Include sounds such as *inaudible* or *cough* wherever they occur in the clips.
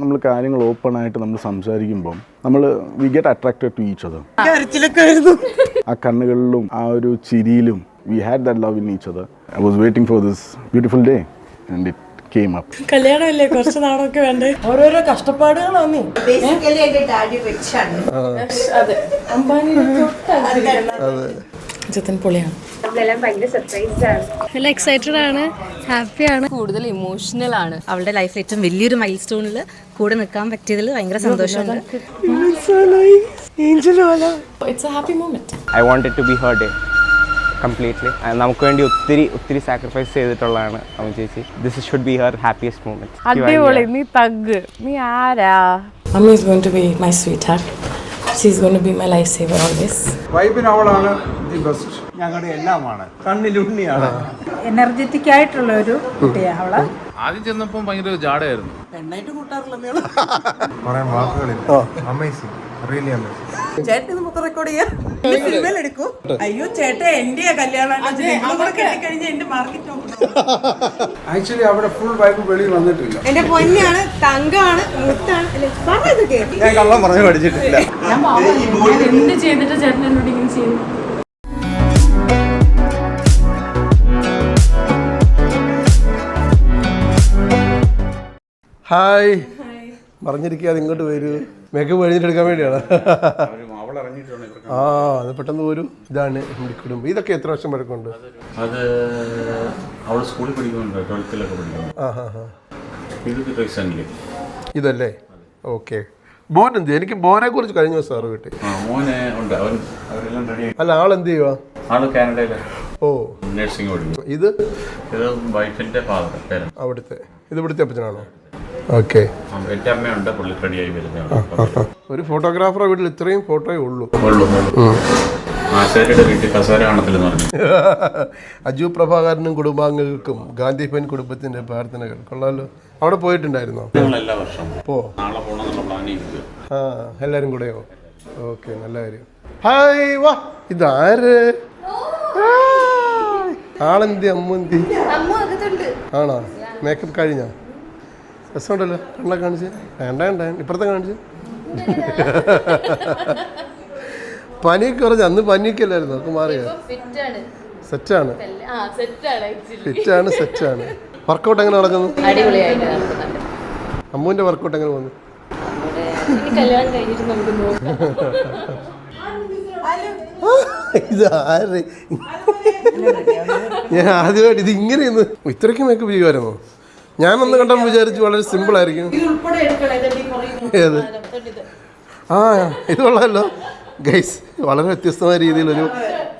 നമ്മൾ കാര്യങ്ങൾ ഓപ്പൺ ആയിട്ട് നമ്മൾ സംസാരിക്കുമ്പോൾ നമ്മൾ we get attracted to each other ആ കണ്ണുകളിലും ആ ഒരു ചിരിയിലും we had that love in each other I was waiting for this beautiful day and it came up കല്യാണമല്ലേ? കുറച്ച് നാളൊക്കെ വേണ്ടേ? ഓരോരോ കഷ്ടപ്പാടുകളാണ് അതെ. ജത്തിൻ പൊളിയാണ്. നമ്മളെല്ലാം ഭയങ്കര സർപ്രൈസ്ഡ് ആണ്. നല്ല എക്സൈറ്റഡ് ആണ് ഹാപ്പിയാണ് കൂടുതൽ ഇമോഷണൽ ആണ്. അവളുടെ ലൈഫിൽ ഏറ്റവും വലിയൊരു മൈൽ സ്റ്റോണിൽ കൂടെ നിൽക്കാൻ പറ്റിയതിൽ ഭയങ്കര സന്തോഷമുണ്ട്. It's a happy moment I wanted to be her day completely നമുക്ക് വേണ്ടി ഒത്തിരി ഒത്തിരി സാക്രിഫൈസ് ചെയ്തിട്ടുള്ളതാണ് അമ്മ ചേച്ചി. This should be her happiest moment അടിപൊളി നീ തഗ് നീ ആരാ? അമ്മ is going to be my sweetheart she is going to be my life saver always വൈബിന് അവളാണ് ദി ബെസ്റ്റ് ഞങ്ങളുടെ എല്ലാമാണ്. കണ്ണിലുണ്ണിയാണ് എനർജറ്റിക് ആയിട്ടുള്ള ഒരു കുട്ടിയാണ് അവൾ. ആദ്യം ചെന്നപ്പം ഭയങ്കര ജാടയായിരുന്നു. പെണ്ണായിട്ട് കൂട്ടാറില്ല പറയാൻ വാക്കുകളില്ല. അമേസിംഗ് റിയലി അമേസിംഗ് ചേട്ടൻ നമുക്ക് റെക്കോർഡ് ചെയ്യാം. സിനിമയിൽ എടുക്കൂ. അയ്യോ ചേട്ടൻ എന്റെ കല്യാണം. കഴിഞ്ഞ എന്റെ മാർക്കറ്റ് ആക്ച്വലി അവിടെ ഫുൾ വൈബ് വെളി വന്നിട്ടില്ല. എന്റെ പൊന്നാണ് തങ്കമാണ് മുത്താണ്. അല്ലേ, പറ ഇതൊക്കെ ഞാൻ കള്ളം പറഞ്ഞു പഠിച്ചിട്ടില്ല. എന്ത് ചെയ്തിട്ട് ചേട്ടൻ എന്നോട് ഇങ്ങനെ ചെയ്യുന്നു? ഹായ്. പറഞ്ഞിരിക്കാതെ ഇങ്ങോട്ട് വരൂ. മേക്കപ്പ് കഴിഞ്ഞിട്ടെടുക്കാൻ വേണ്ടിയാണ്. ആ അത് പെട്ടെന്ന് പോരും ഇതാണ് കുടുംബം. ഇതൊക്കെ എത്ര വർഷം വഴക്കുണ്ട് അത് അവൾ സ്കൂളിൽ പഠിക്കുന്നുണ്ട്. ട്വൽത്തിലൊക്കെ പഠിക്കുന്നു ഇതല്ലേ? ഓക്കെ. മോൻ എന്ത്? എനിക്ക് മോനെ കുറിച്ച് കഴിഞ്ഞ ദിവസം അറിവ് കിട്ടി. ആ മോനെ ഉണ്ട്. അവൻ അവരെല്ലാം റെഡി അല്ല ആളെന്ത് ചെയ്യുക ആൾ കാനഡയിലെ. ഓ. നഴ്സിംഗ് ഇത്? ഫാദർ അവിടുത്തെ. ഇത് ഇവിടുത്തെ അപ്പച്ചനാണോ? ഓക്കെ. ഒരു ഫോട്ടോഗ്രാഫറെ വീട്ടിൽ ഇത്രയും ഫോട്ടോയേ ഉള്ളൂ. *laughs* അജു പ്രഭാകരനും കുടുംബാംഗങ്ങൾക്കും ഗാന്ധി പെൻ കുടുംബത്തിന്റെ പ്രാർത്ഥനകൾ. കൊള്ളാലോ. അവിടെ പോയിട്ടുണ്ടായിരുന്നോ? പോ. ആ എല്ലാരും കൂടെയോ? ഓക്കെ നല്ല കാര്യം. ഹായ് വാ. ഇതാര്. ആളെന്തി അമ്മന്തി ആണോ? മേക്കപ്പ് കഴിഞ്ഞാ? രസമുണ്ടല്ലോ. കണ്ണെ കാണിച്ച്. വേണ്ട വേണ്ട ഇപ്പുറത്തെ കാണിച്ച്. പനി കുറച്ച്. അന്ന് പനിക്കല്ലായിരുന്നു നമുക്ക് മാറിയ? സെറ്റാണ്. ഫിറ്റാണ് സെറ്റാണ് വർക്കൗട്ട് എങ്ങനെ നടക്കുന്നു? അമ്മുവിന്റെ വർക്കൗട്ട് എങ്ങനെ വന്നു ഇത് ആരെ? ഞാൻ ആദ്യമായിട്ട് ഇത് ഇങ്ങനെയൊന്ന് ഇത്രയ്ക്ക് മേക്കപ്പ് ചെയ്യുമായിരുന്നോ ഞാനൊന്ന് കണ്ടപ്പോൾ വിചാരിച്ചു വളരെ സിമ്പിൾ ആയിരിക്കും. ഏത്? ആ ഇത് കൊള്ളാമല്ലോ ഗൈസ് വളരെ വ്യത്യസ്തമായ രീതിയിലൊരു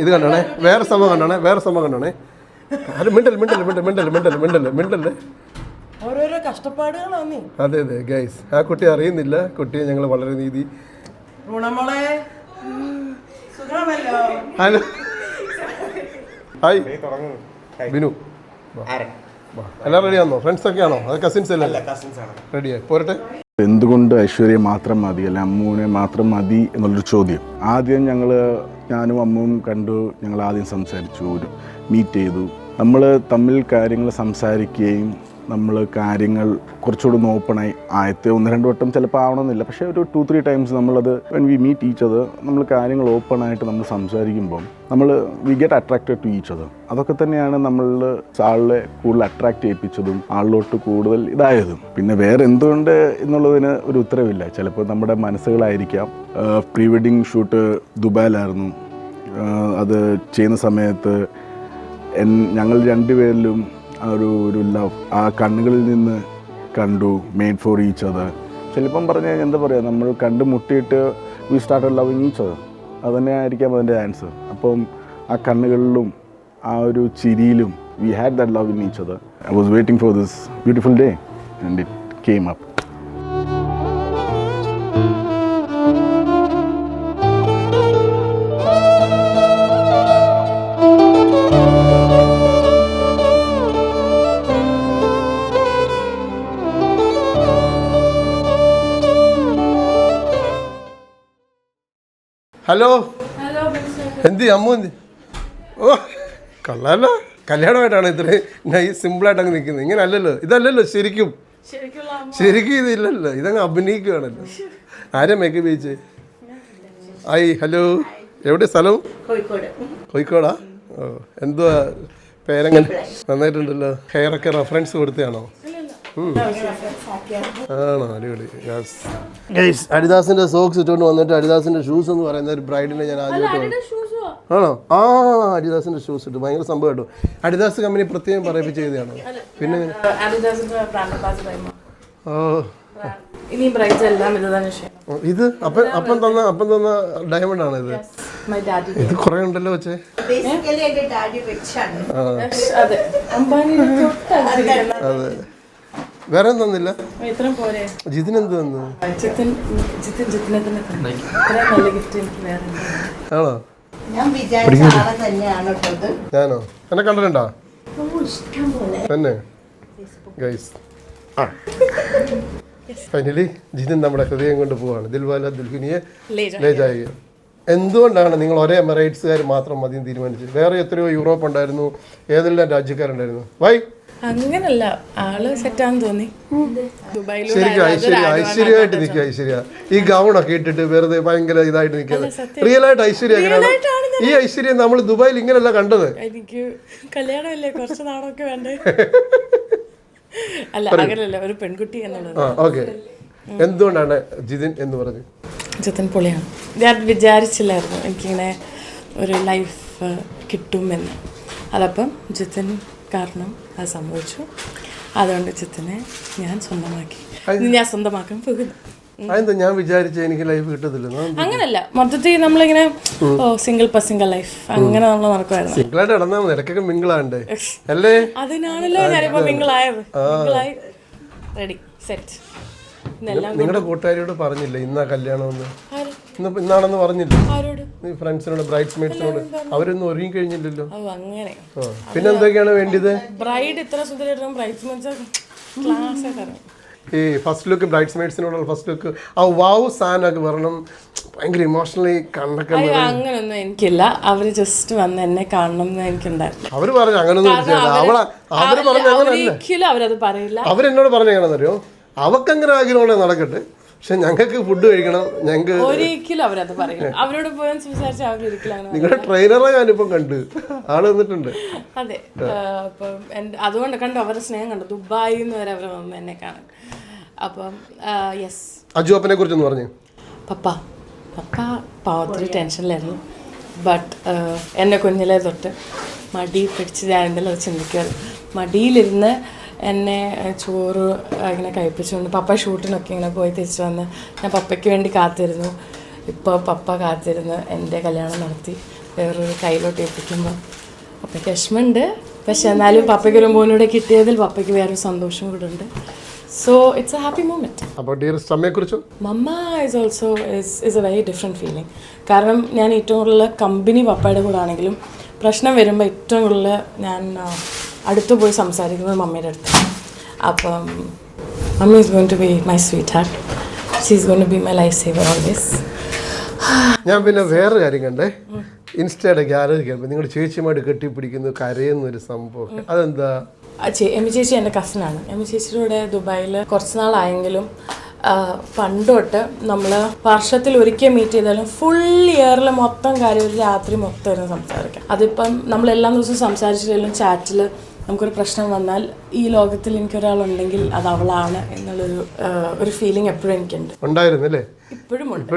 ഇത് കണ്ടോണേ. വേറെ സംഭവം കണ്ടോണേ. വേറെ സംഭവം കണ്ടോണേ. അത് മിണ്ടൽ മിണ്ടൽ മിണ്ടൽ മിണ്ടൽ മിണ്ടൽ മിണ്ടൽ മിണ്ടല്ലേ ഓരോരോ കഷ്ടപ്പാടുകളാണ്. അതെ അതെ ഗൈസ് ആ കുട്ടി അറിയുന്നില്ല. കുട്ടിയെ ഞങ്ങൾ വളരെ നീതി ഹലോ. ഹായ് ബിനു. വാ. എല്ലാം റെഡി ആണോ ഫ്രണ്ട്സ് ഒക്കെ ആണോ? അത് കസിൻസ് അല്ലേ? റെഡിയായി പോരട്ടെ. എന്തുകൊണ്ട് ഐശ്വര്യ മാത്രം മതി അല്ലെ അമ്മുവിനെ മാത്രം മതി എന്നുള്ളൊരു ചോദ്യം. ആദ്യം ഞങ്ങൾ ഞാനും അമ്മുവും കണ്ടു ഞങ്ങൾ ആദ്യം സംസാരിച്ചു ഒരു മീറ്റ് ചെയ്തു. നമ്മൾ തമ്മിൽ കാര്യങ്ങൾ സംസാരിക്കുകയും നമ്മൾ കാര്യങ്ങൾ കുറച്ചുകൂടി ഒന്ന് ആദ്യത്തെ ഒന്ന് രണ്ട് വട്ടം ചിലപ്പോൾ ആവണമെന്നില്ല. പക്ഷേ ഒരു ടു ത്രീ ടൈംസ് നമ്മളത് വെൻ വി മീറ്റ് ഈച്ച് അത് നമ്മൾ കാര്യങ്ങൾ ഓപ്പണായിട്ട് നമ്മൾ സംസാരിക്കുമ്പം നമ്മൾ we get attracted to each അത് അതൊക്കെ തന്നെയാണ് നമ്മളിൽ ആളിനെ കൂടുതൽ അട്രാക്റ്റ് ചെയ്യിപ്പിച്ചതും ആളിലോട്ട് കൂടുതൽ ഇതായതും. പിന്നെ വേറെ എന്തുകൊണ്ട് എന്നുള്ളതിന് ഒരു ഉത്തരവില്ല. ചിലപ്പോൾ നമ്മുടെ മനസ്സുകളായിരിക്കാം. പ്രീ വെഡിങ് ഷൂട്ട് ദുബായിലായിരുന്നു. അത് ചെയ്യുന്ന സമയത്ത് ഞങ്ങൾ രണ്ടുപേരിലും ഒരു ഒരു ലവ് ആ കണ്ണുകളിൽ നിന്ന് കണ്ടു മെയ്ഡ് ഫോർ ഈച്ച് അത് ചിലപ്പം പറഞ്ഞു കഴിഞ്ഞാൽ എന്താ പറയുക നമ്മൾ കണ്ടുമുട്ടിയിട്ട് വി സ്റ്റാർട്ട് ലവിങ് ഈച്ച് അത് അത് തന്നെ ആയിരിക്കാം അതിന്റെ ആൻസർ അപ്പം ആ കണ്ണുകളിലും ആ ഒരു ചിരിയിലും we had that love in each അത് I was waiting for this beautiful day and it came up hello. എന്തി അമ്മു എന്തി? ഓ കള്ളല്ലോ കല്യാണമായിട്ടാണ് ഇത്രയും നൈസ് സിമ്പിളായിട്ട് അങ്ങ് നിൽക്കുന്നത്. ഇങ്ങനെ അല്ലല്ലോ ഇതല്ലല്ലോ ശരിക്കും. ശരിക്കും ഇതില്ലല്ലോ. ഇതങ്ങ് അഭിനയിക്കുകയാണല്ലോ ആരെ മേക്കപ്പ് ചെയ്ച്ച് ഹായ് ഹലോ. എവിടെ സ്ഥലം? കോഴിക്കോട്. കോഴിക്കോടാ? ഓ എന്തുവാ പേരെങ്ങനെ? നന്നായിട്ടുണ്ടല്ലോ. ഹെയറൊക്കെ റെഫറൻസ് കൊടുത്തതാണോ. ആണോ? അടിപൊളി. ഗൈസ് അഡിദാസിന്റെ സോക്സ് ഇട്ടുകൊണ്ട് വന്നിട്ട് അഡിദാസിന്റെ ഷൂസ് എന്ന് പറയുന്ന ഒരു ബ്രൈഡിനെ ഞാൻ ആദ്യമായിട്ട് ആണോ? ആ അഡിദാസിന്റെ ഷൂസ് ഇട്ടു. ഭയങ്കര സംഭവം കേട്ടോ. അഡിദാസ് കമ്പനി പ്രത്യേകം പറയിപ്പിച്ച് ചെയ്തതാണ് പിന്നെ ഓ. ഇനി ബ്രൈറ്റ് എല്ലാം ഇത് തന്നെ ഓ, ഇത്? അപ്പം അപ്പം തന്ന അപ്പം തന്ന ഡയമണ്ട് ആണ് ഇത്? ഇത് കുറെ ഉണ്ടല്ലോ വെച്ചേ അതെ. വേറെ ഒന്നും തന്നില്ല? ജിതിന് എന്ത് തന്നു. ആണോ? ഞാനോ? എന്നെ കണ്ടിട്ടുണ്ടോ? തന്നെ. ഗൈസ് ആ. ഫൈനലി ജിതിൻ നമ്മുടെ ഹൃദയം കൊണ്ട് പോവാണ്. ദിൽവാല ദുൽഹിനിയെ ലേജായി. എന്തുകൊണ്ടാണ് നിങ്ങൾ ഒരേ എമിറേറ്റ്സുകാർ മാത്രം മതി തീരുമാനിച്ചത്? വേറെ എത്രയോ യൂറോപ്പ് ഉണ്ടായിരുന്നു. ഏതെല്ലാം രാജ്യക്കാരുണ്ടായിരുന്നു? വൈ. അങ്ങനല്ല ആൾ സെറ്റാന്ന് തോന്നി. ശരിക്കും ഐശ്വര്യ ഐശ്വര്യമായിട്ട് നിൽക്കുക ഐശ്വര്യ. ഈ ഗൗണൊക്കെ ഇട്ടിട്ട് വെറുതെ ഭയങ്കര ഇതായിട്ട് നിൽക്കുന്നത് റിയൽ ആയിട്ട് ഐശ്വര്യ ഈ ഐശ്വര്യം നമ്മൾ ദുബായിൽ ഇങ്ങനെയല്ല കണ്ടത്. എനിക്ക് കല്യാണമല്ലേ കുറച്ച് നാളൊക്കെ വേണ്ടേ? അല്ല അങ്ങനല്ല ഒരു പെൺകുട്ടി എന്നുള്ളത്. ഓക്കെ. എന്തുകൊണ്ടാണ് ജിതിൻ എന്ന് പറഞ്ഞു ജിതൻ പൊളിയാണ്. ഞാൻ വിചാരിച്ചില്ലായിരുന്നു എനിക്കിങ്ങനെ ഒരു ലൈഫ് കിട്ടുമെന്ന്. അതപ്പം ജിതൻ കാരണം അത് സംഭവിച്ചു. അതുകൊണ്ട് ചിത്തിനെ ഞാൻ സ്വന്തമാക്കി. ഞാൻ സ്വന്തമാക്കാൻ പോകുന്നു. അതെന്താ? ഞാൻ വിചാരിച്ച എനിക്ക് ലൈഫ് കിട്ടത്തില്ല അങ്ങനല്ല. മൊത്തത്തിൽ നമ്മളിങ്ങനെ ഓ സിംഗിൾ പ സിംഗിൾ ലൈഫ് അങ്ങനെ നമ്മൾ നടക്കുമായിരുന്നു സിംഗിളായിട്ട് ഇടന്നാ മതി. ഇടയ്ക്കൊക്കെ മിങ്കിളാണ്ടേ അല്ലേ? അതിനാണല്ലോ ഞാനിപ്പോ മിങ്കിളായത്. മിങ്കിളായി. റെഡി സെറ്റ് നിങ്ങളുടെ കൂട്ടുകാരിയോട് പറഞ്ഞില്ല ഇന്നാ കല്യാണമെന്ന് ഇന്ന് ഇന്നാണെന്ന് പറഞ്ഞില്ല? നീ ഫ്രണ്ട്സിനോട് ബ്രൈറ്റ് മെയ്ഡ്സിനോട് അവരൊന്നും ഒരുങ്ങി കഴിഞ്ഞില്ലല്ലോ അങ്ങനെ. പിന്നെ എന്തൊക്കെയാണ് വേണ്ടിയത്? ബ്രൈഡ് ഇത്ര ക്ലാസ് ഈ ഫസ്റ്റ് ലുക്ക് ബ്രൈഡ്സ് മെയ്ഡ്സിനോടുള്ള ഫസ്റ്റ് ലുക്ക്. ആ വാവ് സാധനമൊക്കെ വരണം. ഭയങ്കര ഇമോഷണലി കണ്ടൊക്കെ അങ്ങനൊന്നും എനിക്കില്ല. അവർ ജസ്റ്റ് വന്ന് എന്നെ കാണണം എന്ന് എനിക്കുണ്ടായിരുന്നു അവർ പറഞ്ഞു അങ്ങനൊന്നും അവളെ അവർ പറഞ്ഞു ഒരിക്കലും അവരത് പറയില്ല. അവരെന്നോട് പറഞ്ഞു എങ്ങനെയാണെന്നറിയോ അവക്കങ്ങനെ ആഗ്രഹമുള്ള നടക്കട്ടെ. പക്ഷെ ഞങ്ങൾക്ക് ഫുഡ് കഴിക്കണം. ഞങ്ങൾക്ക് ഒരിക്കലും അവരത് പറയില്ല. അവരോട് സംസാരിച്ച അവരൊരിക്കലും നിങ്ങളുടെ ട്രെയിനറെ ഞാനിപ്പം കണ്ട്. ആൾ വന്നിട്ടുണ്ട്. അതെ. അപ്പം അതുകൊണ്ട് കണ്ടു അവരുടെ സ്നേഹം കണ്ടു. ദുബായിൽ നിന്ന് വരെ അവർ വന്ന് എന്നെ കാണാൻ. അപ്പം യെസ് അജു അപ്പനെ കുറിച്ചൊന്ന് പറഞ്ഞു. പപ്പ. പപ്പ പാവത്തിൽ ടെൻഷനിലായിരുന്നു. ബട്ട് എന്നെ കുഞ്ഞിലെ തൊട്ട് മടി പിടിച്ച് ഞാൻ എന്തെല്ലാം ചിന്തിക്കുമായിരുന്നു മടിയിലിരുന്ന് എന്നെ ചോറ് ഇങ്ങനെ കഴിപ്പിച്ചുകൊണ്ട് പപ്പ ഷൂട്ടിനൊക്കെ ഇങ്ങനെ പോയി തിരിച്ചു വന്ന് ഞാൻ പപ്പയ്ക്ക് വേണ്ടി കാത്തിരുന്നു. ഇപ്പോൾ പപ്പ കാത്തിരുന്ന് എന്റെ കല്യാണം നടത്തി. വേറൊരു കയ്യിലോട്ട് ഏൽപ്പിക്കുമ്പോൾ പപ്പയ്ക്ക് വിഷമമുണ്ട്. പക്ഷെ എന്നാലും പപ്പയ്ക്ക് ഒരു മോനൂടെ കിട്ടിയതിൽ പപ്പയ്ക്ക് വേറൊരു സന്തോഷം കൂടെ ഉണ്ട്. So it's a happy moment അപ്പോൾ ഡിയറസ്റ്റ് അമ്മയെ കുറിച്ചും mama is also is is a very different feeling കാരണം ഞാൻ ഏറ്റവും കൂടുതൽ കമ്പനി പപ്പയുടെ കൂടെ ആണെങ്കിലും പ്രശ്നം വരുമ്പോൾ ഏറ്റവും കൂടുതൽ ഞാൻ അടുത്ത് പോയി സംസാരിക്കുന്നത് മമ്മിയുടെ അടുത്ത്. അപ്പം mummy is going to be my sweet heart she is going to be my life saver always ഞാൻ പിന്നെ വേറെ കാര്യം കണ്ടേ. ഇൻസ്റ്റയുടെ ഗ്യാലറി കയറുമ്പോൾ നിങ്ങളുടെ ചേച്ചിയുമായിട്ട് കെട്ടിപ്പിടിക്കുന്നു കരയുന്ന ഒരു സംഭവം അതെന്താ? എമി ചേച്ചി എന്റെ കസിനാണ് എമി ചേച്ചിയുടെ ദുബായിൽ കുറച്ച് നാളായെങ്കിലും പണ്ടോട്ട് പണ്ട് നമ്മൾ വർഷത്തിൽ ഒരിക്കൽ മീറ്റ് ചെയ്താലും ഫുൾ ഇയറിൽ മൊത്തം കാര്യം ഒരു രാത്രി മൊത്തം ഇരുന്ന് സംസാരിക്കാം. അതിപ്പം നമ്മൾ എല്ലാ ദിവസവും സംസാരിച്ചില്ലെങ്കിലും ചാറ്റിൽ നമുക്കൊരു പ്രശ്നം വന്നാൽ ഈ ലോകത്തിൽ എനിക്കൊരാളുണ്ടെങ്കിൽ അത് അവളാണ് എന്നുള്ളൊരു ഒരു ഫീലിംഗ് എപ്പോഴും എനിക്കുണ്ട്. ഉണ്ടായിരുന്നു അല്ലേ? ഇപ്പോഴും ഉണ്ട്.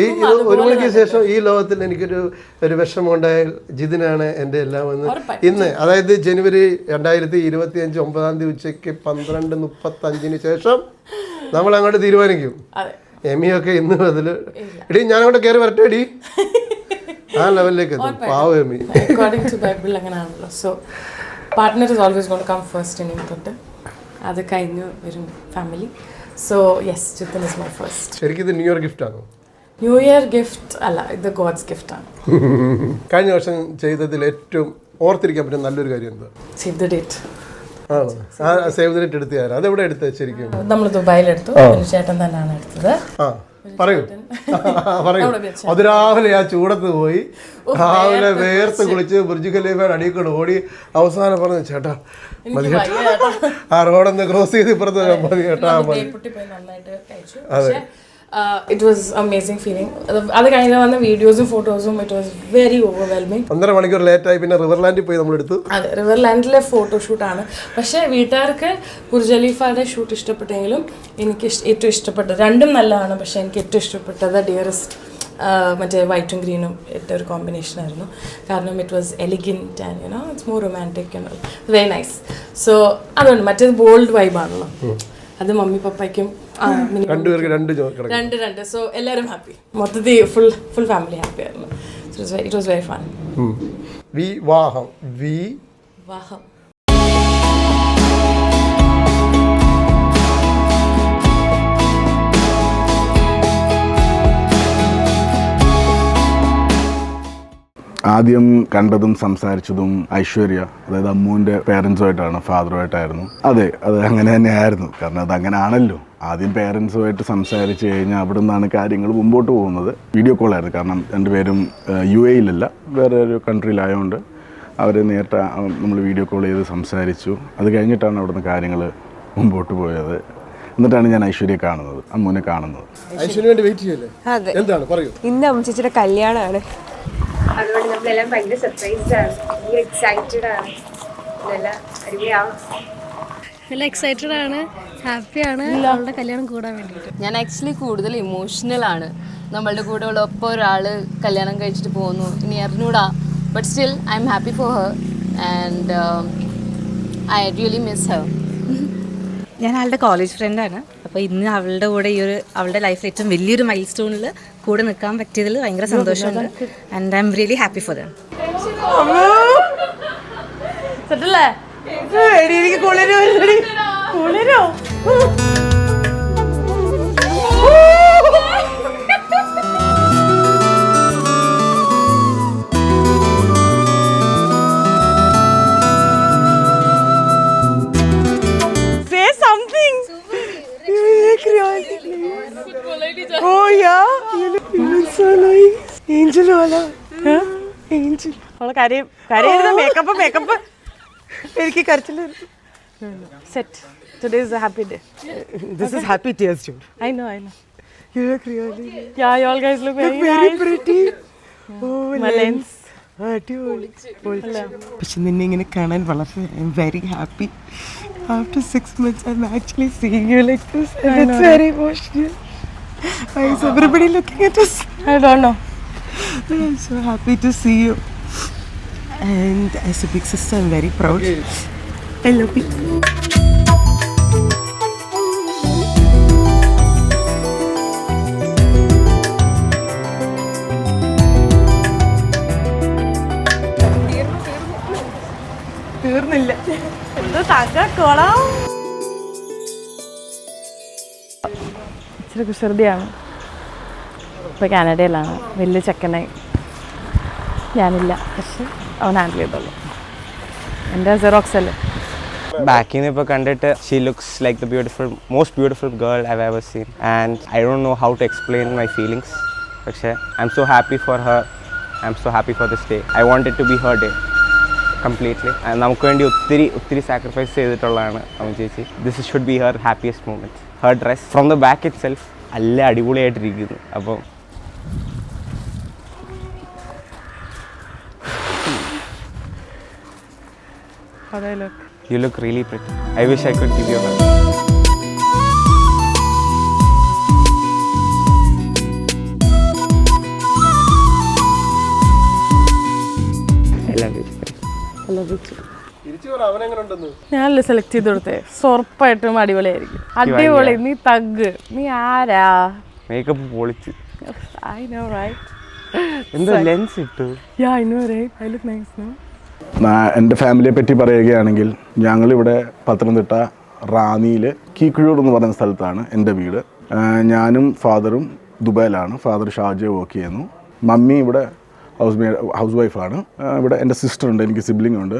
ഈ ഒരു മണിക്ക് ശേഷം ഈ ലോകത്തിൽ എനിക്കൊരു ഒരു വിഷമമുണ്ടായാൽ ജിതിനാണ് എന്റെ എല്ലാം എന്ന്. ഇന്ന് അതായത് ജനുവരി രണ്ടായിരത്തി ഇരുപത്തി അഞ്ച് ഒമ്പതാം തീയതി ഉച്ചയ്ക്ക് പന്ത്രണ്ട് മുപ്പത്തഞ്ചിന് ശേഷം നമ്മൾ അങ്ങോട്ട് തീരുമാനിക്കും. എമിയൊക്കെ ഇന്ന് മുതൽ. എടി ഞാൻ അങ്ങോട്ട് കയറി വരട്ടെ എടി. ആ *laughs* ലെവലിലേക്ക് എത്തും. പാവം എമി. അക്കോർഡിംഗ് ടു ബൈബിൾ അങ്ങനെയാണല്ലോ so partner is always gone come first ഇനി തൊട്ട് അത് കഴിഞ്ഞ് വരും family so yes Chithan is my first ശരിക്കും ഇത് ന്യൂ ഇയർ ഗിഫ്റ്റ് ആണോ? ന്യൂ ഇയർ ഗിഫ്റ്റ് അല്ല ഇത് ഗോഡ്സ് ഗിഫ്റ്റ് ആണ്. *laughs* കഴിഞ്ഞ വർഷം ചെയ്തതിൽ ഏറ്റവും ഓർത്തിരിക്കാൻ പറ്റുന്ന നല്ലൊരു കാര്യം എന്താ? സേവ് ദ ഡേറ്റ് ആണോ? ആ സേവ് ദ ഡേറ്റ് എടുത്ത് തരാം. അതെവിടെ എടുത്തത് ശരിക്കും? നമ്മൾ ദുബായിൽ എടുത്തു ചേട്ടൻ തന്നെയാണ് എടുത്തത്. ആ. പറയൂ. *laughs* പറയൂ. അതിരാവിലെ ആ ചൂടത്ത് പോയി രാവിലെ വേർത്ത് കുളിച്ച്. ബുർജ് ഖലീഫയുടെ അടിയിൽ കൂടെ ഓടി അവസാനം പറഞ്ഞു ചേട്ടാ മതി ആ റോഡൊന്ന് ക്രോസ് ചെയ്ത് ഇപ്പുറത്ത് മതി ചേട്ടാ മതി. അതെ. ഇറ്റ് വാസ് അമേസിംഗ് ഫീലിംഗ് അത് കഴിഞ്ഞ് വന്ന വീഡിയോസും ഫോട്ടോസും ഇറ്റ് വാസ് വെരി ഓവർവെൽമിംഗ് ഒന്നര മണിക്കൂർ ലേറ്റായി പിന്നെ റിവർലാൻഡിൽ പോയി നമ്മളെടുത്തു അതെ റിവർലാൻഡിലെ ഫോട്ടോഷൂട്ടാണ് പക്ഷേ വീട്ടുകാർക്ക് ബുർജ് ഖലീഫയുടെ ഷൂട്ട് ഇഷ്ടപ്പെട്ടെങ്കിലും എനിക്ക് ഏറ്റവും ഇഷ്ടപ്പെട്ടത് രണ്ടും നല്ലതാണ് പക്ഷേ എനിക്ക് ഏറ്റവും ഇഷ്ടപ്പെട്ടത് ഡിയറസ്റ്റ് മറ്റേ വൈറ്റും ഗ്രീനും ഇട്ട ഒരു കോമ്പിനേഷൻ ആയിരുന്നു. കാരണം it was elegant and you know it's more romantic very nice so അതുകൊണ്ട് മറ്റേത് ബോൾഡ് വൈബാണല്ലോ അത് മമ്മി പപ്പയ്ക്കും രണ്ടുപേർക്ക് രണ്ട് രണ്ട് രണ്ട്. സോ എല്ലാവരും ഹാപ്പി മൊത്തത്തിൽ ഫുൾ ഫുൾ ഫാമിലി ഹാപ്പി ആയിരുന്നു. ഇറ്റ് വാസ് വെരി ഫൺ വിവാഹം. വി വാഹം ആദ്യം കണ്ടതും സംസാരിച്ചതും ഐശ്വര്യ അതായത് അമ്മുവിന്റെ പേരൻസുമായിട്ടാണ് ഫാദറുമായിട്ടായിരുന്നു അതെ അത് അങ്ങനെ തന്നെയായിരുന്നു. കാരണം അത് അങ്ങനെ ആണല്ലോ ആദ്യം പേരൻസുമായിട്ട് സംസാരിച്ച് കഴിഞ്ഞാൽ അവിടെ നിന്നാണ് കാര്യങ്ങൾ മുമ്പോട്ട് പോകുന്നത്. വീഡിയോ കോളായിരുന്നു കാരണം രണ്ടുപേരും യു എയിലല്ല വേറെ ഒരു കൺട്രിയിലായതുകൊണ്ട് അവർ നേരിട്ട് നമ്മൾ വീഡിയോ കോൾ ചെയ്ത് സംസാരിച്ചു. അത് കഴിഞ്ഞിട്ടാണ് അവിടുന്ന് കാര്യങ്ങൾ മുമ്പോട്ട് പോയത്. എന്നിട്ടാണ് ഞാൻ ഐശ്വര്യ കാണുന്നത് അമ്മുവിനെ കാണുന്നത്. ഐശ്വര്യ വേണ്ടി വെയിറ്റ് ചെയ്യല്ലേ? അതെ. എന്താണ്? പറയൂ. ഇന്ന് അമ്മ ചേച്ചിയുടെ കല്യാണമാണ് അതുകൊണ്ട് നമ്മളെല്ലാം ഭയങ്കര സർപ്രൈസ്ഡ് ആണ്. ഭയങ്കര എക്സൈറ്റഡ് ആണ്. ഇതെല്ലാം അടിപൊളിയാവും. നല്ല എക്സൈറ്റഡ് ആണ് ഹാപ്പിയാണ് അവളുടെ കല്യാണം കൂടാൻ വേണ്ടിയിട്ട്. ഞാൻ ആക്ച്വലി കൂടുതൽ ഇമോഷണൽ ആണ്. നമ്മളുടെ കൂടെ ഉള്ള ഒപ്പം ഒരാൾ കല്യാണം കഴിച്ചിട്ട് പോകുന്നു. ഇനി അറിഞ്ഞൂടാ but still I am happy for her and I really miss her ഞാൻ ആളുടെ കോളേജ് ഫ്രണ്ടാണ് അപ്പോൾ ഇന്ന് അവളുടെ കൂടെ ഈ ഒരു അവളുടെ ലൈഫിൽ ഏറ്റവും വലിയൊരു മൈൽ സ്റ്റോണിൽ കൂടെ നിൽക്കാൻ പറ്റിയതിൽ ഭയങ്കര സന്തോഷമുണ്ട്. And I am really happy for them സെറ്റല്ലേ? എടി, എനിക്ക് കുളിരോ കുളിരോ? Oh yeah, you look, you look so nice. Angel wala. Huh? Angel. അവളെ കരയും. കരയരുത്. Makeup makeup. എനിക്ക് കരച്ചില്ല set today is a happy day This is happy tears, dude. I know I know You look really yeah you all guys look very very pretty. Oh, മലൻസ് അടിപൊളി. പക്ഷെ നിന്നെ ഇങ്ങനെ കാണാൻ വളരെ I am very happy after six months I actually seeing you like this it's very emotional Why is everybody looking at us? I don't know. I'm so happy to see you. And as a big sister, I'm very proud. I love you. തീർന്നില്ല എന്ത് തകക്കോളാം ഇച്ചിരി കുസൃതിയാണ് ഇപ്പോൾ കാനഡയിലാണ്. വലിയ ചെക്കനായി ഞാനില്ല. പക്ഷെ അവൻ handle ചെയ്തോളൂ. എന്റെ സെറോക്സ് അല്ലേ? ബാക്കിൽ നിന്ന് ഇപ്പോൾ കണ്ടിട്ട് she looks like the beautiful most beautiful girl I ever seen and I don't know how to explain my feelings പക്ഷേ I am so happy for her I am so happy for this day I want to be her day completely നമുക്ക് വേണ്ടി ഒത്തിരി ഒത്തിരി sacrifice ചെയ്തിട്ടുള്ളതാണ് അമ്മ ചേച്ചി. This should be her happiest moment her dress from the back itself നല്ല അടിപൊളിയായിട്ടിരിക്കുന്നു അപ്പോൾ you look really pretty I wish I could give you help I love you. ഉണ്ടെന്ന് ഞാനല്ലേ സെലക്ട് ചെയ്ത് കൊടുത്തേ. സ്വർപ്പായിട്ടും അടിപൊളിയായിരിക്കും. അടിപൊളി. നീ തഗ്. നീ ആരാ? മേക്കപ്പ് പൊളിച്ച്. ഐ നോ റൈറ്റ് എന്തോ ലെൻസ് ഇട്ടു? Yeah I know right I look nice no എന്റെ ഫാമിലിയെ പറ്റി പറയുകയാണെങ്കിൽ ഞങ്ങളിവിടെ പത്തനംതിട്ട റാന്നിയിൽ കീക്കുഴൂർ എന്ന് പറയുന്ന സ്ഥലത്താണ് എന്റെ വീട്. ഞാനും ഫാദറും ദുബായിലാണ്. ഫാദർ ഷാജെ വർക്ക് ചെയ്യുന്നു. മമ്മി ഇവിടെ ഹൗസ് മെയ്ഡ് ഹൗസ് വൈഫാണ് ഇവിടെ എന്റെ സിസ്റ്റർ ഉണ്ട് എനിക്ക് സിബ്ലിംഗ് ഉണ്ട്.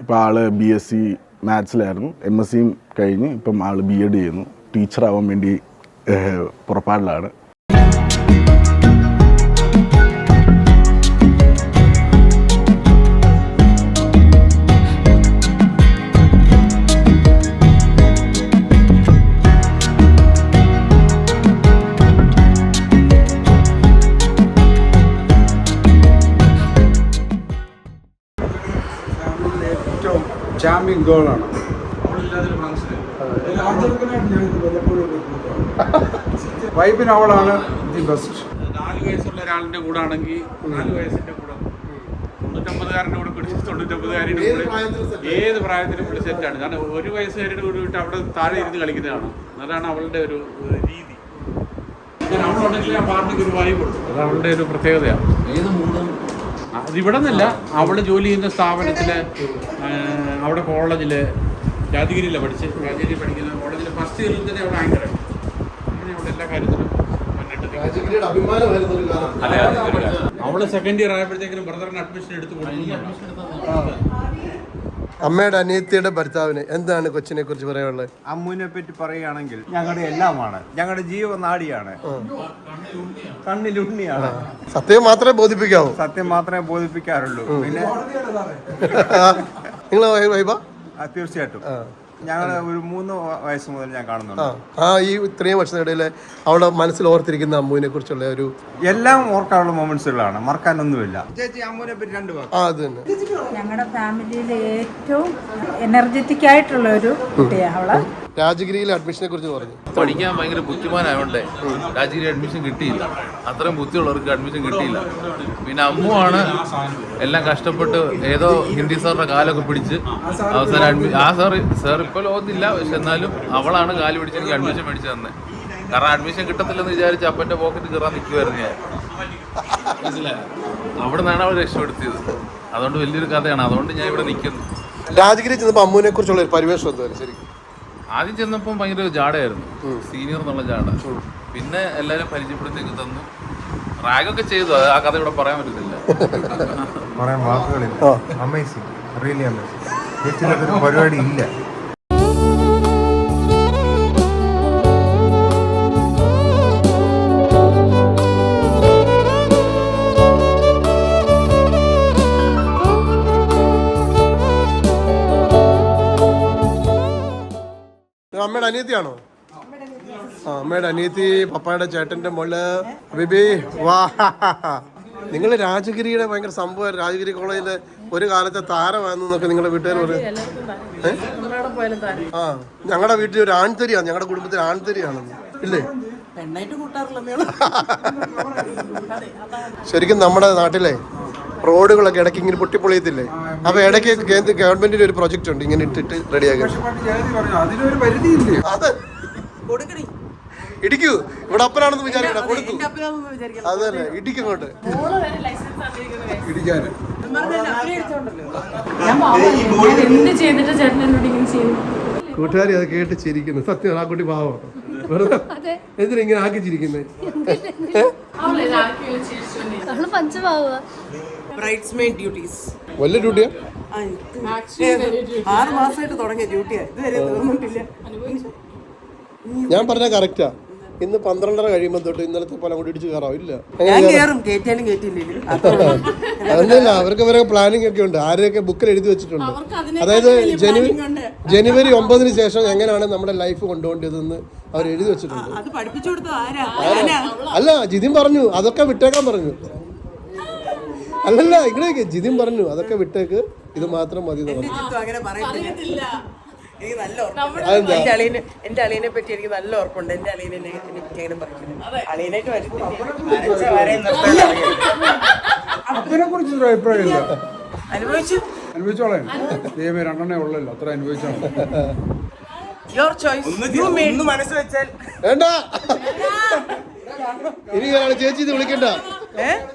ഇപ്പോൾ ആൾ ബി എസ് സി മാത്സിലായിരുന്നു എം എസ് സിയും കഴിഞ്ഞ് ഇപ്പം ആൾ ബി എഡ് ചെയ്യുന്നു. ടീച്ചറാവാൻ വേണ്ടി പുറപ്പാടിലാണ്. ഫംഗ്ഷൻ വൈബിന് അവളാണ് ദി ബെസ്റ്റ് നാല് വയസ്സുള്ള ഒരാളിന്റെ കൂടെ ആണെങ്കിൽ നാല് വയസ്സിന്റെ കൂടെ. തൊണ്ണൂറ്റമ്പതുകാരന്റെ കൂടെ പിടിച്ച് തൊണ്ണൂറ്റമ്പതുകാരുടെ ഏത് കൂടെ ഏത് പ്രായത്തിലും പുള്ളി സെറ്റാണ് കാരണം ഒരു വയസ്സുകാരുടെ കൂടെ വിട്ട് അവിടെ താഴെ ഇരുന്ന് കളിക്കുന്നതാണ്. അതാണ് അവളുടെ ഒരു രീതി. ഞാൻ അവളുണ്ടെങ്കിൽ ആ പാർട്ടിക്ക് ഒരു വായ്പ അത് അവളുടെ ഒരു പ്രത്യേകതയാണ്. ഏത് മൂന്നും അതിവിടെ നിന്നല്ല അവിടെ ജോലി ചെയ്യുന്ന സ്ഥാപനത്തിൽ അവിടെ കോളേജിൽ രാജഗിരിയിലാണ് പഠിച്ച്. രാജഗിരി പഠിക്കുന്ന കോളേജിൽ ഫസ്റ്റ് ഇയറിൽ തന്നെ അവിടെ ആങ്കറാണ് അങ്ങനെ അവിടെ എല്ലാ കാര്യത്തിലും അവൾ സെക്കൻഡ് ഇയർ ആയപ്പോഴത്തേക്കും ബ്രദറിന് അഡ്മിഷൻ എടുത്ത് കൊടുക്കുന്നു അമ്മയുടെ അനിയത്തിയുടെ ഭർത്താവിന് എന്താണ് കൊച്ചിനെ കുറിച്ച് പറയാനുള്ളത്? അമ്മുവിനെ പറ്റി പറയുകയാണെങ്കിൽ ഞങ്ങളുടെ എല്ലാമാണ്. ഞങ്ങളുടെ ജീവനാടിയാണ് കണ്ണിലുണ്ണിയാണ്. സത്യം മാത്രമേ ബോധിപ്പിക്കാവൂ. സത്യം മാത്രമേ ബോധിപ്പിക്കാറുള്ളൂ. പിന്നെ നിങ്ങൾ തീർച്ചയായിട്ടും. ഞങ്ങൾ ഒരു മൂന്ന് വയസ്സ് മുതൽ ഞാൻ കാണുന്നുണ്ട്. ആ ഈ ഇത്രയും വർഷത്തിനിടയിൽ അവളുടെ മനസ്സിൽ ഓർത്തിരിക്കുന്ന അമ്മുവിനെ കുറിച്ചുള്ള ഒരു എല്ലാം ഓർക്കാനുള്ള മൊമെന്റ്സുകളാണ്. മറക്കാനൊന്നുമില്ല. ചേച്ചി അമ്മുവിനെ പറ്റി രണ്ട് വാക്ക്. ആ അത് തന്നെ. ഞങ്ങളുടെ ഫാമിലിയിലെ ഏറ്റവും എനർജറ്റിക് ആയിട്ടുള്ള ഒരു കുട്ടിയാണ് അവൾ. രാജഗിരിയിലെ അഡ്മിഷനെ കുറിച്ച് പറഞ്ഞു. പഠിക്കാൻ ഭയങ്കര ബുദ്ധിമാനായോണ്ടേ രാജഗിരി അഡ്മിഷൻ കിട്ടിയില്ല. അത്രയും ബുദ്ധിയുള്ളവർക്ക് അഡ്മിഷൻ കിട്ടിയില്ല. പിന്നെ അമ്മുവാണ് എല്ലാം കഷ്ടപ്പെട്ട് ഏതോ ഹിന്ദി സാറിന്റെ കാലൊക്കെ പിടിച്ച് അവസാനം അഡ്മി ആ സാർ സാർ ഇപ്പോൾ ലോകത്തില്ല പക്ഷെ എന്നാലും അവളാണ് കാൽ പിടിച്ച് എനിക്ക് അഡ്മിഷൻ മേടിച്ചു തന്നെ. കാരണം അഡ്മിഷൻ കിട്ടത്തില്ലെന്ന് വിചാരിച്ച് അപ്പന്റെ പോക്കറ്റ് കയറാൻ നിൽക്കുമായിരുന്നു ഞാൻ. അവിടെ നിന്നാണ് അവൾ രക്ഷപ്പെടുത്തിയത്. അതുകൊണ്ട് വലിയൊരു കഥയാണ്. അതുകൊണ്ട് ഞാൻ ഇവിടെ നിൽക്കുന്നു രാജഗിരി ചെന്നപ്പോൾ അമ്മുവിനെ കുറിച്ചുള്ള ഒരു പരിവേഷം എന്തായാലും ശരിക്കും? ആദ്യം ചെന്നപ്പം ഭയങ്കര ജാടയായിരുന്നു. സീനിയർ എന്നുള്ള ജാട. പിന്നെ എല്ലാവരും പരിചയപ്പെടുത്തേക്ക് തന്നു. റാഗൊക്കെ ചെയ്തു. അത് ആ കഥ ഇവിടെ പറയാൻ പറ്റത്തില്ല. പറയാൻ വാക്കുകളില്ല. അമേസിംഗ് റിയലി അമേസിംഗ് പരിപാടി ഇല്ല. അമ്മയുടെ അനിയത്തിയാണോ? ആ അമ്മയുടെ അനിയത്തി പപ്പായുടെ ചേട്ടന്റെ മോൾ. ബിബി വാ. നിങ്ങൾ രാജഗിരിയുടെ ഭയങ്കര സംഭവം രാജഗിരി കോളേജിൽ ഒരു കാലത്തെ താരമായിരുന്നൊക്കെ നിങ്ങളുടെ വീട്ടുകാർ പറയും? ആ ഞങ്ങളുടെ വീട്ടിൽ ഒരു ആൺതരിയാണ് ഞങ്ങളുടെ കുടുംബത്തിൽ ആൺതരിയാണെന്ന്. ഇല്ലേ? ശരിക്കും നമ്മുടെ നാട്ടിലെ റോഡുകളൊക്കെ ഇടയ്ക്ക് ഇങ്ങനെ പൊട്ടിപ്പൊളിയത്തില്ലേ? അപ്പൊ ഇടയ്ക്ക് കേന്ദ്ര ഗവൺമെന്റിന്റെ ഒരു പ്രൊജക്ട് ഉണ്ട് ഇങ്ങനെ ഇട്ടിട്ട് റെഡിയാക്കാൻ അതെ ഇടിക്കൂ. ഇവിടെ അപ്പനാണെന്ന് വിചാരിക്കണ്ട കൊടുക്കൂ. അതല്ലേ ഇടിക്കങ്ങോട്ട്. ഇടിക്കാൻ എന്ത് ചെയ്തിട്ട് ചേട്ടൻ എന്നോട് ചെയ്യുന്നു? കൂട്ടുകാരി അത് കേട്ട് ചിരിക്കുന്നു. സത്യം ആ കുട്ടി പാവം. വെറുതെ എന്തിനാ ഇങ്ങനെ ആക്കി ചിരിക്കുന്നത് അവൾ പഞ്ചമാവുക ബ്രൈഡ്സ് മെയ്ഡ് ഡ്യൂട്ടീസ് വലിയ ഡ്യൂട്ടിയാ ആറ് മാസമായിട്ട് തുടങ്ങിയ ഡ്യൂട്ടിയാ ഇതുവരെ തീർന്നിട്ടില്ല ഞാൻ പറഞ്ഞ കറക്റ്റാ ഇന്ന് പന്ത്രണ്ടര കഴിയുമ്പോൾ തൊട്ട് ഇന്നലത്തെ പോലെ അങ്ങോട്ട് ഇടിച്ച് കയറാം. ഇല്ല. ഞാൻ കേറും കേറ്റാലും കേറ്റില്ലെങ്കിലും അതല്ല അവർക്ക് ഇവരൊക്കെ പ്ലാനിങ് ഒക്കെ ഉണ്ട്. ആരെയൊക്കെ ബുക്കിൽ എഴുതി വെച്ചിട്ടുണ്ട്. അതായത് ജനുവരി ജനുവരി ഒമ്പതിന് ശേഷം എങ്ങനെയാണ് നമ്മുടെ ലൈഫ് കൊണ്ടുപോകേണ്ടതെന്ന് അവർ എഴുതി വെച്ചിട്ടുണ്ട്. അത് പഠിപ്പിച്ചു കൊടുത്തത് ആരാ? അല്ല ജിതിൻ പറഞ്ഞു. അതൊക്കെ വിട്ടേക്കാൻ പറഞ്ഞു. അല്ലല്ല ഇങ്ങനെയൊക്കെ. ജിതിൻ പറഞ്ഞു അതൊക്കെ വിട്ടേക്ക്. ഇത് മാത്രം മതി എന്ന് പറഞ്ഞു. എനിക്ക് നല്ല ഓർമ്മ അതെന്താ? എന്റെ അളിയനെ എന്റെ അളിയനെ പറ്റി എനിക്ക് നല്ല ഓർപ്പുണ്ട് എന്റെ അളിയനെ എന്നെ എന്നെ പറ്റി അങ്ങനെ പറയുന്നത് അളിയനായിട്ട് അതിനെ കുറിച്ച് ഒരു അഭിപ്രായമില്ല. അനുഭവിച്ചു. അനുഭവിച്ചോളേ. ദൈവമേ രണ്ടെണ്ണേ ഉള്ളല്ലോ. അത്ര അനുഭവിച്ചോ യുവർ ചോയ്സ് യു മേഡ് മനസ്സ് വെച്ചാൽ. വേണ്ട. ഇനി ഒരാളെ ചേച്ചി എന്ന് വിളിക്കണ്ട.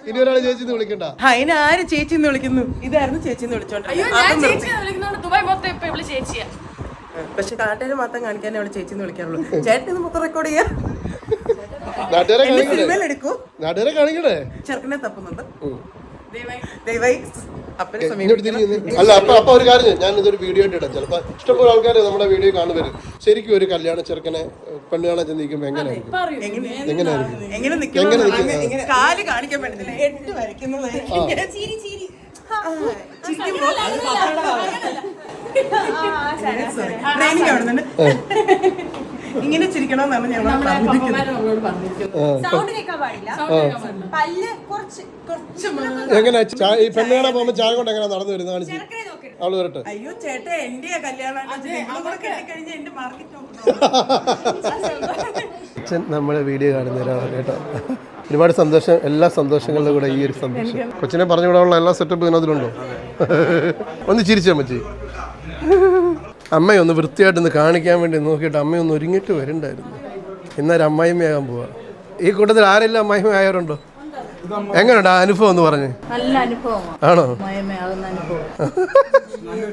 ഇനി ഒരാളെ ചേച്ചി എന്ന് വിളിക്കണ്ട. ആ അതിനെ ആര് ചേച്ചി എന്ന് വിളിക്കുന്നു? ഇതായിരുന്നു ചേച്ചി എന്ന് വിളിച്ചോണ്ട് പക്ഷെ നാട്ടുകാർ മാത്രം കാണിക്കാനേ അവിടെ ചേച്ചി എന്ന് വിളിക്കാറുള്ളൂ ചേട്ടൻ മൊത്തം റെക്കോർഡ് ചെയ്യാം. നാട്ടുകാരെ സിനിമയിൽ എടുക്കൂ. നാട്ടുകാരെ കാണിക്കണേ ചെറുക്കനെ തപ്പുന്നുണ്ട്. ദയവായി അല്ല അപ്പൊ അപ്പൊ ഒരു കാര്യം ഞാൻ ഇതൊരു വീഡിയോ ആയിട്ട് ഇടാം. ചിലപ്പോ ഇഷ്ടംപോലെ ആൾക്കാർ നമ്മുടെ വീഡിയോ കാണുവരും. ശരിക്കും ഒരു കല്യാണ ചെറുക്കനെ പെണ്ണ് കാണാൻ ചെന്നിരിക്കുമ്പോ എങ്ങനെയായിരിക്കും? എങ്ങനെയായിരിക്കും? എങ്ങനെ എങ്ങനെ കാൽ കാണിക്കാൻ പറ്റുന്നില്ല എട്ട് വരയ്ക്കുന്നത് ഇങ്ങനെ ട്രെയിനിങ് അവിടെ നിന്ന് ചിരിക്കണമെന്നാണ് ഞങ്ങൾ പറഞ്ഞിരിക്കുന്നത്. സൗണ്ട് കേൾക്കാൻ പാടില്ല. പല്ല് കുറച്ച് കുറച്ച് എങ്ങനെ? ഈ പെണ്ണ് കാണാൻ പോകുമ്പോ ചായ കൊണ്ട് എങ്ങനെ നടന്നു വരുന്നത്? കാണിച്ചു. അവൾ വരട്ടെ. അയ്യോ ചേട്ടാ എന്റെ കല്യാണം *laughs* അച്ഛൻ നമ്മളെ വീഡിയോ കാണുന്ന ഒരാളാണ് കേട്ടോ. ഒരുപാട് സന്തോഷം എല്ലാ സന്തോഷങ്ങളുടെ കൂടെ ഈ ഒരു സന്തോഷം കൊച്ചിനെ പറഞ്ഞു വിടാനുള്ള എല്ലാ സെറ്റപ്പ് ഇതിനകത്തിലുണ്ടോ? ഒന്ന് ചിരിച്ചോ മച്ചി അമ്മയൊന്ന് വൃത്തിയായിട്ടൊന്ന് കാണിക്കാൻ വേണ്ടി നോക്കിയിട്ട് അമ്മയൊന്ന് ഒരുങ്ങിട്ട് വരണ്ടായിരുന്നു. ഇന്നൊരു അമ്മായിമ്മയാകാൻ പോവാ. ഈ കൂട്ടത്തിൽ ആരെല്ലാം അമ്മായിമ്മയായവരുണ്ടോ? എങ്ങനെയുണ്ട് ആ അനുഭവം എന്ന് പറഞ്ഞു. നല്ല അനുഭവം ആണോ?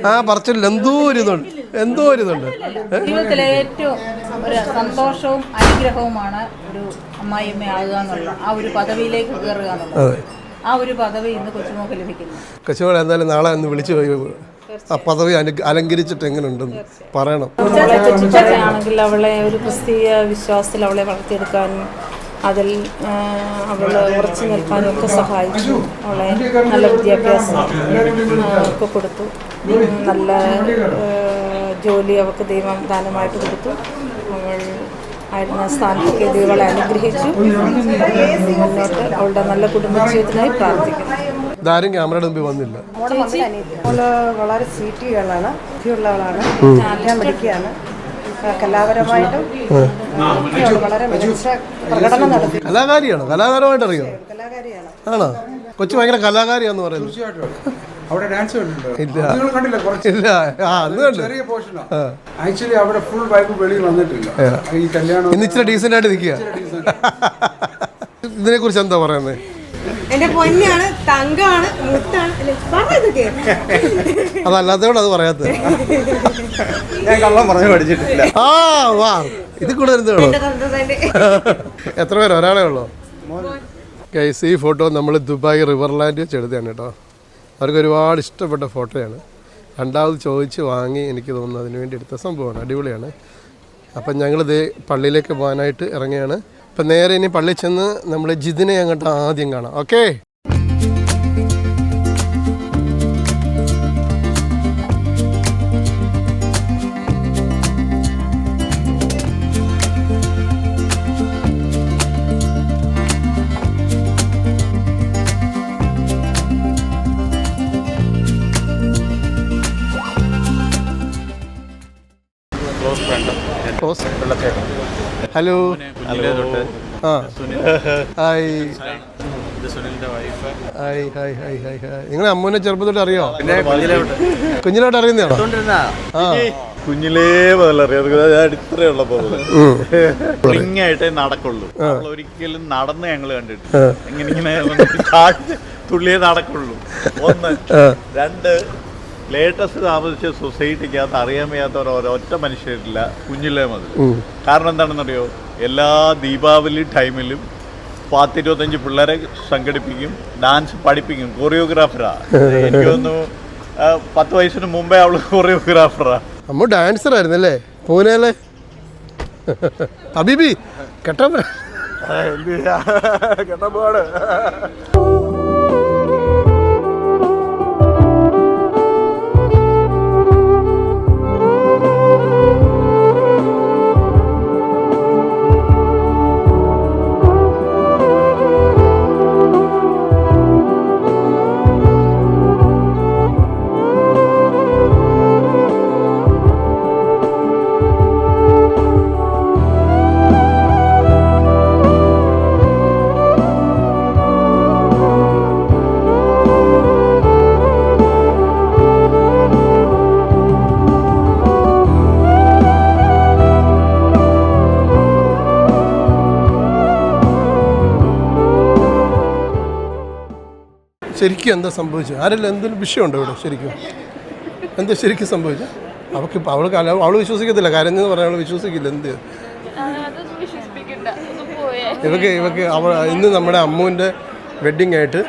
ആ പറച്ചില്ല എന്തോ ഒരു ഇതുണ്ട്. എന്തോ ഒരു ഇതുണ്ട്. ജീവിതത്തിലെ ഏറ്റവും ഒരു സന്തോഷവും അനുഗ്രഹവുമാണ് ഒരു അമ്മായിയമ്മയാകുക എന്നുള്ള ആ ഒരു പദവിയിലേക്ക് കയറുക എന്നുള്ളത് അതെ. ആ ഒരു പദവി ഇന്ന് കൊച്ചുമോക്ക് ലഭിക്കുന്നു. കൊച്ചുമോളെ എന്തായാലും നാളെ ഒന്ന് വിളിച്ചു ആ പദവി അലങ്കരിച്ചിട്ട് എങ്ങനെയുണ്ടെന്ന് പറയണം. ആണെങ്കിൽ അവളെ ഒരു ക്രിസ്തീയ വിശ്വാസത്തിൽ അവളെ വളർത്തിയെടുക്കാനും അതിൽ അവൾ ഉറച്ചു നിൽക്കാനും ഒക്കെ സഹായിച്ചു. അവളെ നല്ല വിദ്യാഭ്യാസം ഒക്കെ കൊടുത്തു. നല്ല ജോലി അവൾക്ക് ദൈവം ദാനമായിട്ട് കൊടുത്തു. ആയിരുന്ന. സ്ഥാനത്തേക്ക് ദൈവങ്ങളെ അനുഗ്രഹിച്ചു. മുന്നോട്ട് അവളുടെ നല്ല കുടുംബജീവിതത്തിനായി പ്രാർത്ഥിക്കുന്നു. ഇതാരും ക്യാമറയുടെ മുമ്പിൽ വന്നില്ല. അവൾ വളരെ സീറ്റികളാണ് ബുദ്ധിയുള്ളവളാണ് ഞാൻ പഠിക്കുകയാണ് കലാപരമായിട്ടും വളരെ മികച്ച പ്രകടനം നടത്തി. കലാകാരിയാണോ? കലാകാരമായിട്ട് അറിയോ കലാകാരിയാണ്. ആണോ? കൊച്ചു ഭയങ്കര കലാകാരിയാന്ന് പറയുന്നത് അവിടെ ഡാൻസ് കണ്ടിട്ടുണ്ടോ? നിങ്ങൾ കണ്ടില്ല കുറച്ചില്ല ആ അന്ന് കണ്ടു. ചെറിയ പോർഷനാ ആക്ച്വലി അവിടെ ഫുൾ വൈബ് വെളിയിൽ വന്നിട്ടില്ല. ഈ കല്യാണം ഇന്ന് ഇച്ചിരി ആയിട്ട് നിൽക്കുക. ഇതിനെ കുറിച്ച് എന്താ പറയുന്നത്? എന്റെ പൊന്നാണ് തങ്കാണ് മുത്താണ്. അതല്ലാത്തതുകൊണ്ട് അത് പറയാത്തത്. ഞാൻ കള്ളം പറഞ്ഞു പഠിച്ചിട്ടില്ല. ആ വാ. ഇത് കൂടെ എത്ര പേര്? ഒരാളേ ഉള്ളു? ഗൈസ് ഈ ഫോട്ടോ നമ്മൾ ദുബായ് റിവർലാൻഡ് വെച്ച് എടുത്തതാണ് കേട്ടോ. അവർക്ക് ഒരുപാട് ഇഷ്ടപ്പെട്ട ഫോട്ടോയാണ്. രണ്ടാമത് ചോദിച്ച് വാങ്ങി എനിക്ക് തോന്നുന്നു അതിന് വേണ്ടി എടുത്ത സംഭവമാണ്. അടിപൊളിയാണ്. അപ്പം ഞങ്ങൾ ഇതേ പള്ളിയിലേക്ക് പോകാനായിട്ട് ഇറങ്ങുകയാണ്. അപ്പം നേരെ ഇനി പള്ളിയിൽ ചെന്ന് നമ്മൾ ജിതിനെ അങ്ങോട്ട് ആദ്യം കാണാം. ഓക്കേ? ഹലോ ആ. Hi. Hi hi hi hi hi. നിങ്ങളെ അമ്മൂനെ ചെറുപ്പത്തോട്ട് അറിയോ? കുഞ്ഞിലോട്ട് അറിയുന്നതാണോ? ആ. കുഞ്ഞിലേ മുതലറിയാം ഉള്ളപ്പോ. ആയിട്ടേ നടക്കുള്ളൂ. ഒരിക്കലും നടന്ന് ഞങ്ങൾ കണ്ടിട്ട് എങ്ങനെ ഇങ്ങനെ തുള്ളിയേ നടക്കുള്ളൂ. ഒന്ന് രണ്ട് ലേറ്റസ്റ്റ് താമസിച്ച സൊസൈറ്റിക്കകത്ത് അറിയാൻ വയ്യാത്ത ഒരു ഒരൊറ്റ മനുഷ്യരില്ല കുഞ്ഞിലേ മുതൽ. കാരണം എന്താണെന്നറിയോ? എല്ലാ ദീപാവലി ടൈമിലും പത്തിരുപത്തഞ്ച് പിള്ളേരെ സംഘടിപ്പിക്കും ഡാൻസ് പഠിപ്പിക്കും കൊറിയോഗ്രാഫറാ *laughs* എനിക്ക് തോന്നുന്നു പത്ത് വയസ്സിന് മുമ്പേ അവൾ കൊറിയോഗ്രാഫറാ നമ്മൾ ഡാൻസർ ആയിരുന്നല്ലേ? പൂനെയിലെ ഹബീബി കേട്ടോ കേട്ടപ്പാട് ശരിക്കും എന്താ സംഭവിച്ചത്? ആരെല്ലാം എന്തെങ്കിലും വിഷയമുണ്ടോ ഇവിടെ ശരിക്കും? എന്താ ശരിക്കും സംഭവിച്ചത്? അവൾക്ക് ഇപ്പം അവൾക്ക് അല്ല അവൾ വിശ്വസിക്കത്തില്ല. കരഞ്ഞെന്ന് പറഞ്ഞാൽ അവൾ വിശ്വസിക്കില്ല. എന്ത്? ഇവക്ക് ഇവക്ക് അവൾ ഇന്ന് നമ്മുടെ അമ്മുവിന്റെ വെഡിങ് ആയിട്ട്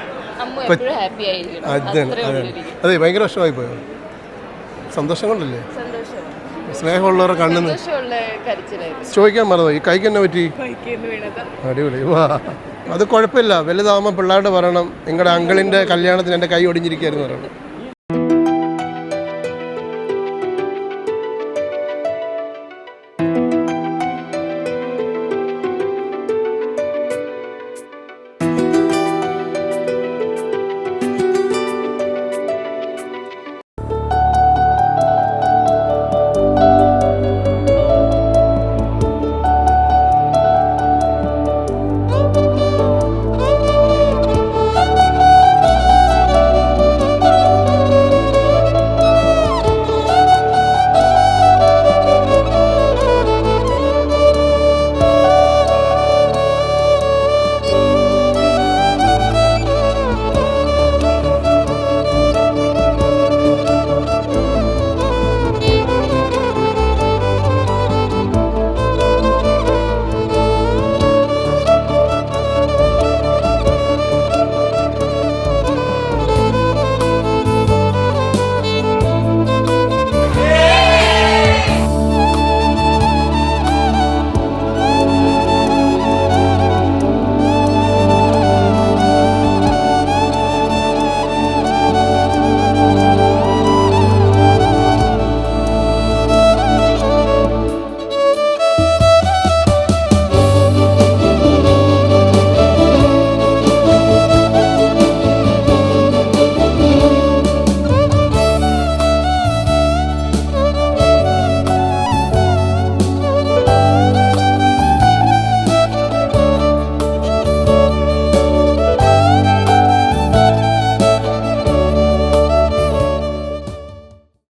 അതെ അതെ. അതെ ഭയങ്കര വിഷമമായി പോയോ സന്തോഷം. കൊണ്ടല്ലേ സ്നേഹമുള്ളവരെ കണ്ണെന്ന് ചോദിക്കാൻ മറന്നോ ഈ കൈക്ക് എന്നെ പറ്റി? അടിപൊളി. വാ. അത് കുഴപ്പമില്ല. വലുതാവുമ്പോൾ പിള്ളേരുടെ പറയണം നിങ്ങളുടെ അങ്കിളിന്റെ കല്യാണത്തിന് എന്റെ കൈ ഒടിഞ്ഞിരിക്കുകയായിരുന്നു പറയണം